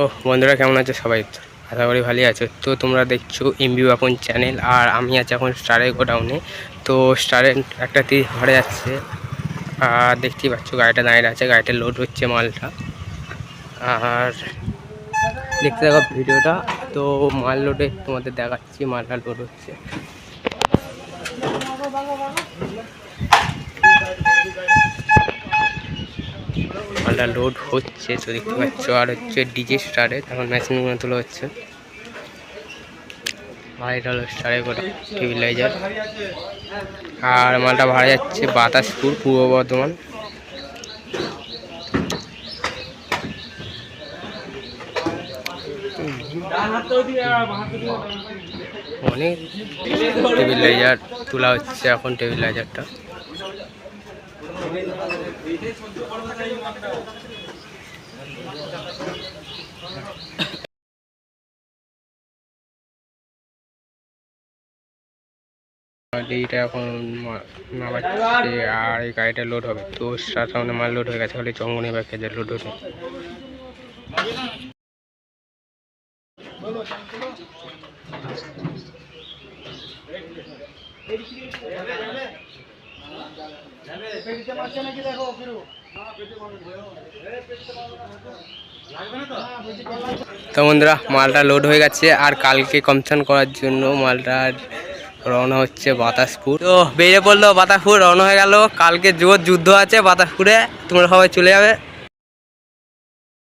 তো বন্ধুরা কেমন আছে সবাই? আশা করি ভালোই আছো। তো তোমরা দেখছ এমবি বাপন চ্যানেল আর আমি আছি এখন স্টারের গোডাউনে তো স্টারের একটা তীর ঘরে যাচ্ছে আর দেখতেই পাচ্ছ গাড়িটা দাঁড়িয়ে আছে গাড়িটা লোড হচ্ছে মালটা। আর দেখতে থাকো ভিডিওটা। তো মাল লোডে তোমাদের দেখাচ্ছি, মালটা লোড হচ্ছে। মালটা লোড হচ্ছে, তো দেখতে পাচ্ছ, আর হচ্ছে ডিজে স্টারে তখন মেশিনগুলো তোলা হচ্ছে। ভাইটা হলো স্টারে গোটা টিবিলাইজার আর মালটা ভাড়া যাচ্ছে বাতাসপুর, পূর্ব বর্ধমান। অনেক টেবিলাইজার তোলা হচ্ছে এখন টেবিল টেবিলাইজারটা এইটা এখন নামাচ্ছে আর এই গাড়িটা লোড হবে। তো তার সামনে মাল লোড হয়ে গেছে। খালি চঙ্গনি বা খেজের লোড হচ্ছে। তো? বন্ধুরা, মালটা লোড হয়ে গেছে, আর কালকে কমসান করার জন্য মালটা রওনা হচ্ছে বাতাসপুর। তো বেরিয়ে পড়ল বাতাসপুর, রওনা হয়ে গেল। কালকে জোর যুদ্ধ আছে বাতাসপুরে, তোমরা সবাই চলে যাবে।